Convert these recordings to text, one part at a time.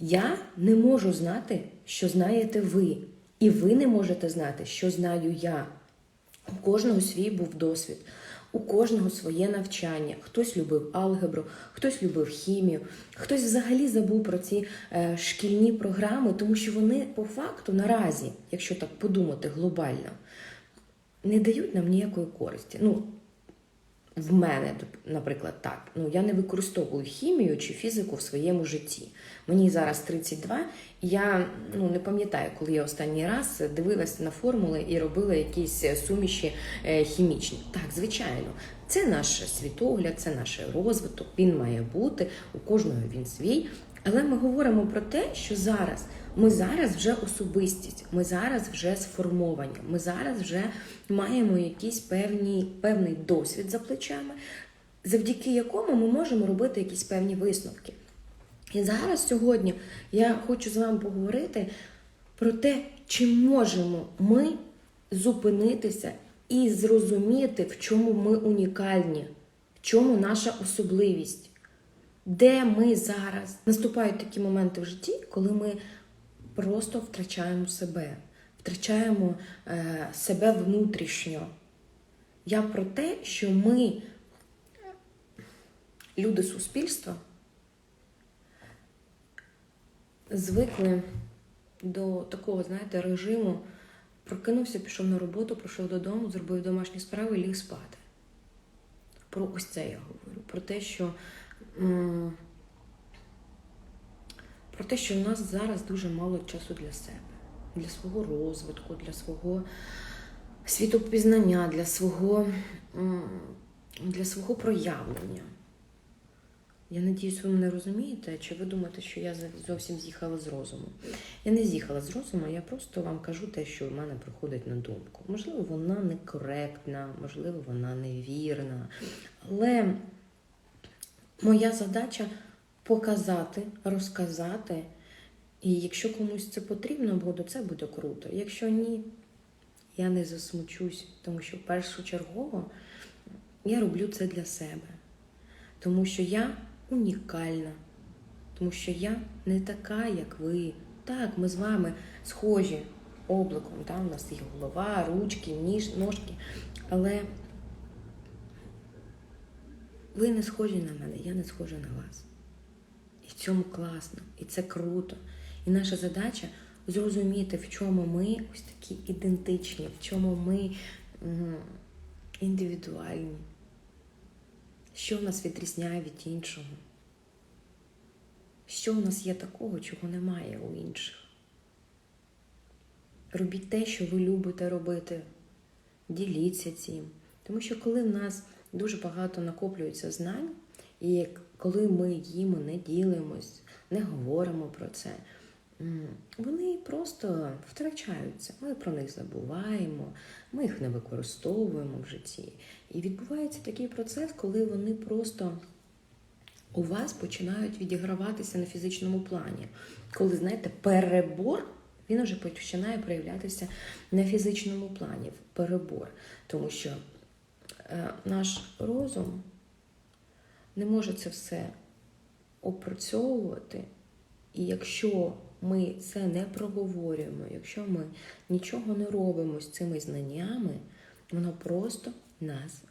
Я не можу знати, що знаєте ви, і ви не можете знати, що знаю я. У кожного свій був досвід, у кожного своє навчання. Хтось любив алгебру, хтось любив хімію, хтось взагалі забув про ці е, шкільні програми, тому що вони по факту наразі, якщо так подумати глобально, не дають нам ніякої користі. Ну, в мене, наприклад, так. Ну, я не використовую хімію чи фізику в своєму житті. Мені зараз 32, і я ну, не пам'ятаю, коли я останній раз дивилася на формули і робила якісь суміші е, хімічні. Так, звичайно, це наш світогляд, це наш розвиток, він має бути, у кожного він свій. Але ми говоримо про те, що зараз ми зараз вже особистість, ми зараз вже сформовані, ми зараз вже маємо якийсь певні, певний досвід за плечами, завдяки якому ми можемо робити якісь певні висновки. І зараз сьогодні я хочу з вами поговорити про те, чи можемо ми зупинитися і зрозуміти, в чому ми унікальні, в чому наша особливість, де ми зараз. Наступають такі моменти в житті, коли ми просто втрачаємо себе, втрачаємо е, себе внутрішньо. Я про те, що ми, люди суспільства, звикли до такого, знаєте, режиму. Прокинувся, пішов на роботу, прийшов додому, зробив домашні справи і ліг спати. Про ось це я говорю. Про те, що м, про те, що в нас зараз дуже мало часу для себе, для свого розвитку, для свого світопізнання, для свого, для свого проявлення. Я надіюсь, ви мене розумієте, чи ви думаєте, що я зовсім з'їхала з розуму? Я не з'їхала з розуму, я просто вам кажу те, що в мене приходить на думку. Можливо, вона некоректна, можливо, вона невірна. Але моя задача показати, розказати. І якщо комусь це потрібно буде, це буде круто. Якщо ні, я не засмучусь, тому що першочергово я роблю це для себе. Тому що я унікальна, тому що я не така, як ви. Так, ми з вами схожі обликом. Там у нас є голова, ручки, ніж, ножки. Але ви не схожі на мене, я не схожа на вас. В цьому класно, і це круто. І наша задача зрозуміти, в чому ми ось такі ідентичні, в чому ми індивідуальні, що в нас відрізняє від іншого. Що в нас є такого, чого немає у інших. Робіть те, що ви любите робити. Діліться цим. Тому що коли в нас дуже багато накоплюється знань, і коли ми їм не ділимось, не говоримо про це, вони просто втрачаються. Ми про них забуваємо, ми їх не використовуємо в житті. І відбувається такий процес, коли вони просто у вас починають відіграватися на фізичному плані. Коли, знаєте, перебор. Він вже починає проявлятися на фізичному плані, перебор. Тому що е, наш розум не може це все опрацьовувати. І якщо ми це не проговорюємо, якщо ми нічого не робимо з цими знаннями, воно просто нас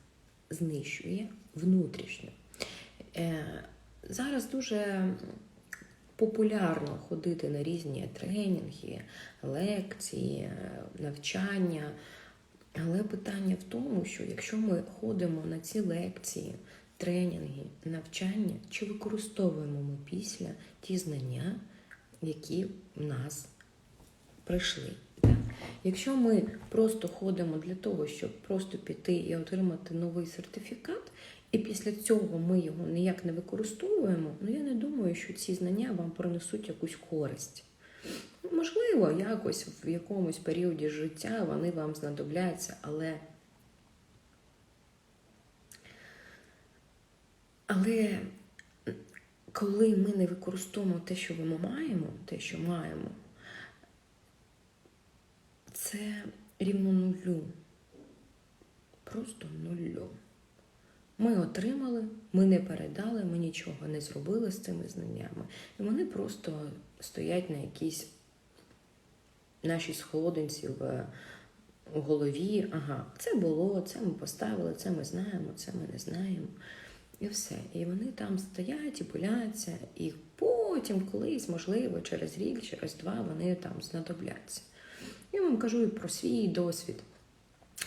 знищує внутрішньо. Е, зараз дуже популярно ходити на різні тренінги, лекції, навчання. Але питання в тому, що якщо ми ходимо на ці лекції, тренінги, навчання, чи використовуємо ми після ті знання, які в нас прийшли. Якщо ми просто ходимо для того, щоб просто піти і отримати новий сертифікат, і після цього ми його ніяк не використовуємо, ну я не думаю, що ці знання вам принесуть якусь користь. Можливо, якось в якомусь періоді життя вони вам знадобляться, але. Але коли ми не використовуємо те, що ми маємо, те, що маємо, це рівно нулю. Просто нулю. Ми отримали, ми не передали, ми нічого не зробили з цими знаннями. І вони просто стоять на якійсь нашій сходинці в голові. Ага, це було, це ми поставили, це ми знаємо, це ми не знаємо. І все. І вони там стоять і боляться, і потім колись, можливо, через рік, через два вони там знадобляться. Я вам кажу і про свій досвід.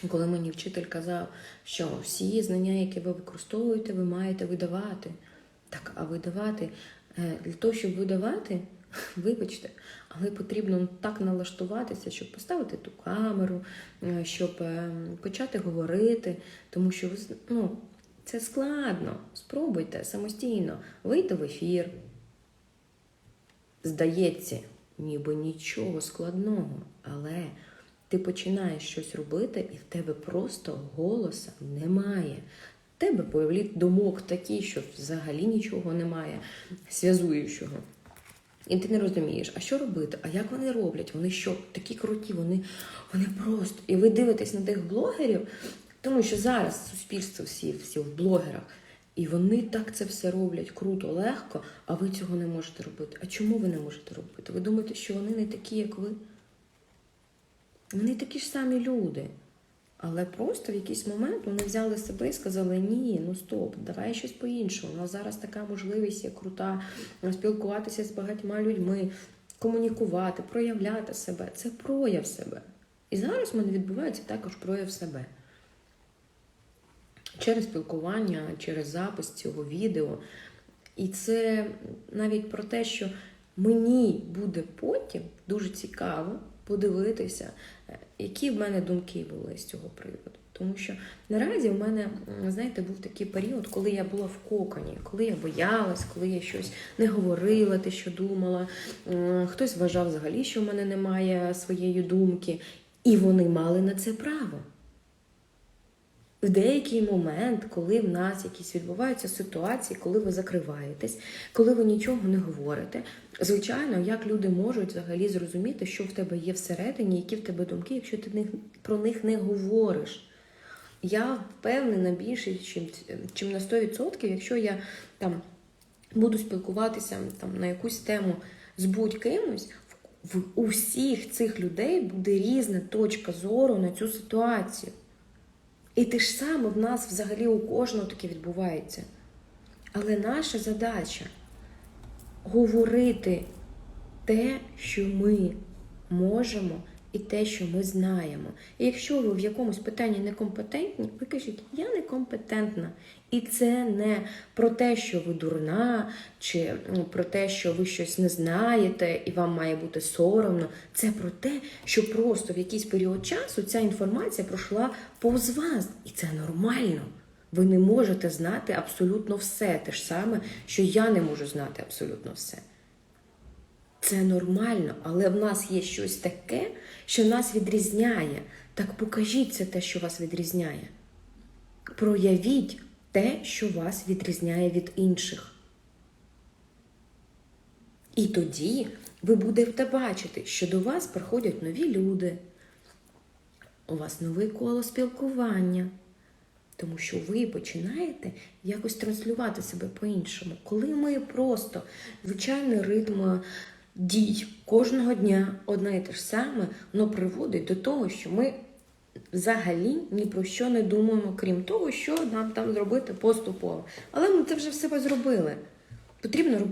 Коли мені вчитель казав, що всі знання, які ви використовуєте, ви маєте видавати. Так, а видавати е, для того, щоб видавати, вибачте, але потрібно так налаштуватися, щоб поставити ту камеру, е, щоб е, почати говорити, тому що ви ну, це складно. Спробуйте самостійно вийти в ефір. Здається, ніби нічого складного, але ти починаєш щось робити, і в тебе просто голоса немає. В тебе появлять думок такі, що взагалі нічого немає зв'язуючого. І ти не розумієш, а що робити? А як вони роблять? Вони що, такі круті, вони, вони просто. І ви дивитесь на тих блогерів, тому що зараз суспільство всі, всі в блогерах, і вони так це все роблять круто, легко, а ви цього не можете робити. А чому ви не можете робити? Ви думаєте, що вони не такі, як ви? Вони такі ж самі люди. Але просто в якийсь момент вони взяли себе і сказали: ні, ну стоп, давай щось по-іншому. У нас зараз така можливість є крута спілкуватися з багатьма людьми, комунікувати, проявляти себе. Це прояв себе. І зараз в мене відбувається також прояв себе. Через спілкування, через запис цього відео. І це навіть про те, що мені буде потім дуже цікаво подивитися, е, які в мене думки були з цього приводу. Тому що наразі в мене, знаєте, був такий період, коли я була в коконі, коли я боялась, коли я щось не говорила, те, що думала. Хтось вважав взагалі, що в мене немає своєї думки, і вони мали на це право. В деякий момент, коли в нас якісь відбуваються ситуації, коли ви закриваєтесь, коли ви нічого не говорите, звичайно, як люди можуть взагалі зрозуміти, що в тебе є всередині, які в тебе думки, якщо ти про них не говориш. Я впевнена більше, чим, чим на 100%, якщо я там буду спілкуватися там, на якусь тему з будь-кимось, в, усіх цих людей буде різна точка зору на цю ситуацію. І те ж саме в нас взагалі у кожного таке відбувається. Але наша задача говорити те, що ми можемо, і те, що ми знаємо. І якщо ви в якомусь питанні некомпетентні, ви кажіть, я некомпетентна. І це не про те, що ви дурна, чи ну, про те, що ви щось не знаєте, і вам має бути соромно. Це про те, що просто в якийсь період часу ця інформація пройшла повз вас, і це нормально. Ви не можете знати абсолютно все. Те ж саме, що я не можу знати абсолютно все. Це нормально, але в нас є щось таке, що нас відрізняє. Так покажіть це те, що вас відрізняє. Проявіть те, що вас відрізняє від інших. І тоді ви будете бачити, що до вас приходять нові люди, у вас нове коло спілкування. Тому що ви починаєте якось транслювати себе по-іншому. Коли ми просто звичайний ритм дій кожного дня одне і те ж саме, воно приводить до того, що ми взагалі ні про що не думаємо, крім того, що нам там зробити поступово. Але ми це вже все зробили. Потрібно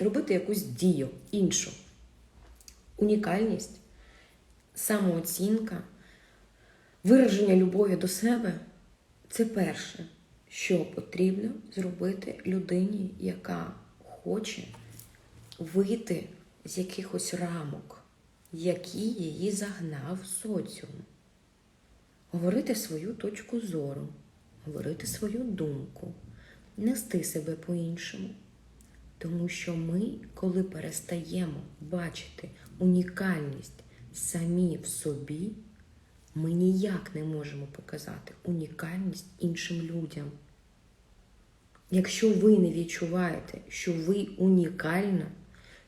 робити якусь дію іншу. Унікальність, самооцінка, вираження любові до себе це перше, що потрібно зробити людині, яка хоче вийти з якихось рамок, які її загнав соціум. Говорити свою точку зору, говорити свою думку, нести себе по-іншому. Тому що ми, коли перестаємо бачити унікальність самі в собі, ми ніяк не можемо показати унікальність іншим людям. Якщо ви не відчуваєте, що ви унікальна,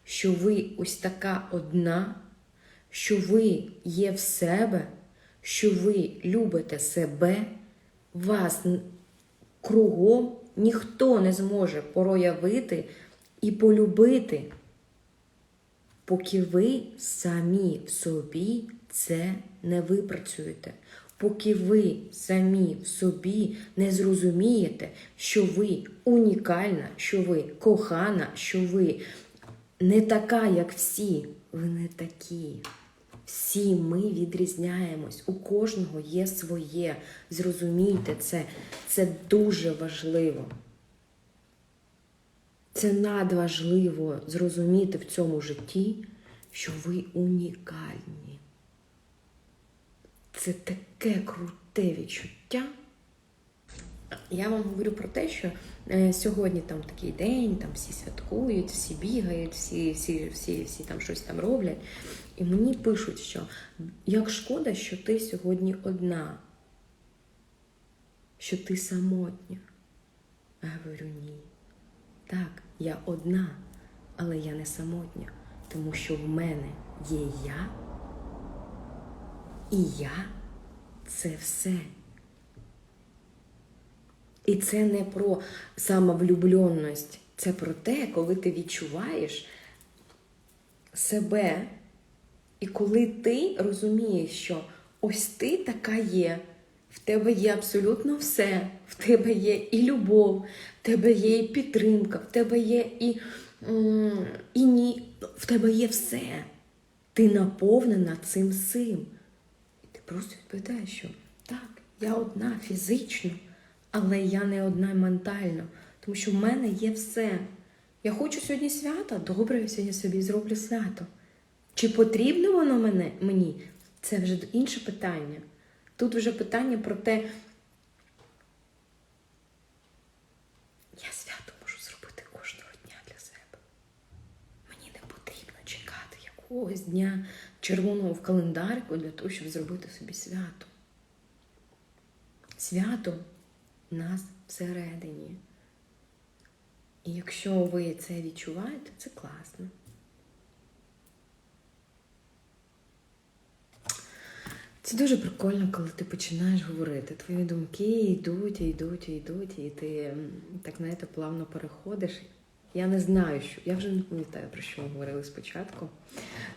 що ви ось така одна, що ви є в себе, що ви любите себе, вас кругом ніхто не зможе проявити і полюбити. поки ви самі в собі це не випрацюєте. Поки ви самі в собі не зрозумієте, що ви унікальна, що ви кохана, що ви не така, як всі. Ви не такі. Всі ми відрізняємось. У кожного є своє. Зрозумійте це. Це дуже важливо. Це надважливо зрозуміти в цьому житті, що ви унікальні. Це таке круте відчуття. Я вам говорю про те, що е, сьогодні там такий день, там всі святкують, всі бігають, всі, всі, всі, всі там щось там роблять. І мені пишуть, що як шкода, що ти сьогодні одна, що ти самотня. Я говорю, ні. Так, я одна, але я не самотня, тому що в мене є я, і я це все. І це не про самовлюбленість, це про те, коли ти відчуваєш себе, і коли ти розумієш, що ось ти така є, в тебе є абсолютно все, в тебе є і любов, в тебе є і підтримка, в тебе є і, і ні, в тебе є все. Ти наповнена цим всім. І ти просто відповідаєш, що так, я одна фізично, але я не одна ментально, тому що в мене є все. Я хочу сьогодні свято, добре, я сьогодні собі зроблю свято. Чи потрібно воно мене, мені? Це вже інше питання. Тут вже питання про те, я свято можу зробити кожного дня для себе. Мені не потрібно чекати якогось дня червоного в календарику для того, щоб зробити собі свято. Свято нас всередині. І якщо ви це відчуваєте, це класно. Це дуже прикольно, коли ти починаєш говорити. Твої думки йдуть, йдуть, і йдуть, і ти так знаєте, плавно переходиш. Я не знаю, що я вже не пам'ятаю, про що ми говорили спочатку,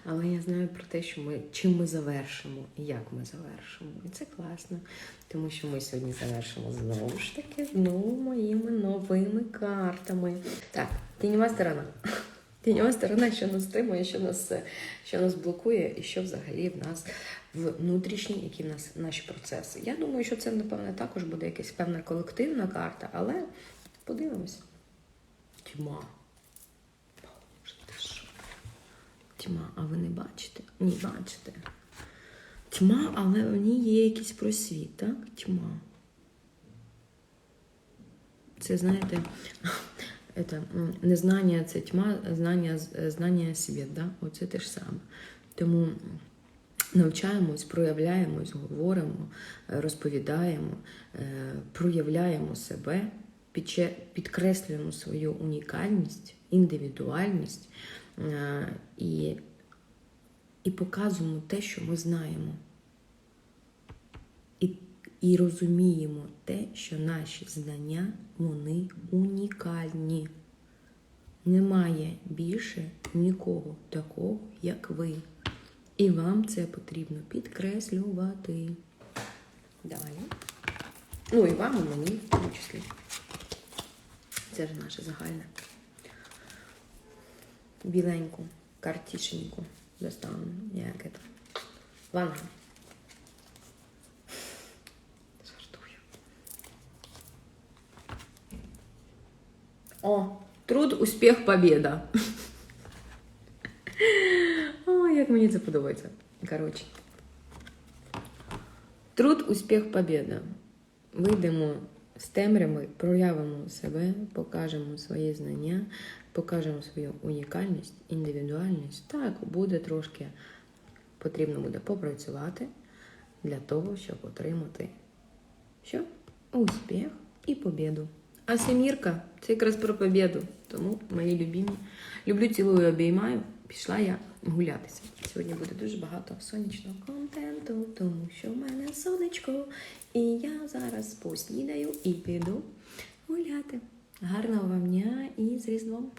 але я знаю про те, що ми чим ми завершимо і як ми завершимо. І це класно, тому що ми сьогодні завершимо знову ж таки знову моїми новими картами. Так, тіньова сторона. Тіньова сторона, що нас стримує, що нас, що нас блокує, і що взагалі в нас внутрішні, які в нас наші процеси. Я думаю, що це, напевне, також буде якась певна колективна карта, але подивимось. Тьма. Боже, ти що? Тьма, а ви не бачите? Ні, бачите. Тьма, але в ній є якийсь просвіт, так? Тьма. Це, знаєте, это, незнання це тьма, знання, знання світ, да? Оце те ж саме. Тому навчаємось, проявляємось, говоримо, розповідаємо, е, проявляємо себе, підкреслюємо свою унікальність, індивідуальність і, і показуємо те, що ми знаємо. І, і розуміємо те, що наші знання вони унікальні. Немає більше нікого такого, як ви. І вам це потрібно підкреслювати. Далі. Ну і вам, і мені в тому числі. Це ж наше загальне. Біленьку, картішеньку достану. Як це? Ванга. Жартую. О, труд, успіх, побіда. О, як мені це подобається. Коротше. Труд, успіх, побіда. Вийдемо з темряви, проявимо себе, покажемо свої знання, покажемо свою унікальність, індивідуальність. Так, буде трошки потрібно буде попрацювати для того, щоб отримати що? Успіх і побіду. А семірка це якраз про побіду. Тому мої любимі. Люблю, цілую, обіймаю. Пішла я гулятися. Сьогодні буде дуже багато сонячного контенту, тому що в мене сонечко. І я зараз поснідаю і піду гуляти. Гарного вам дня і з Різдвом!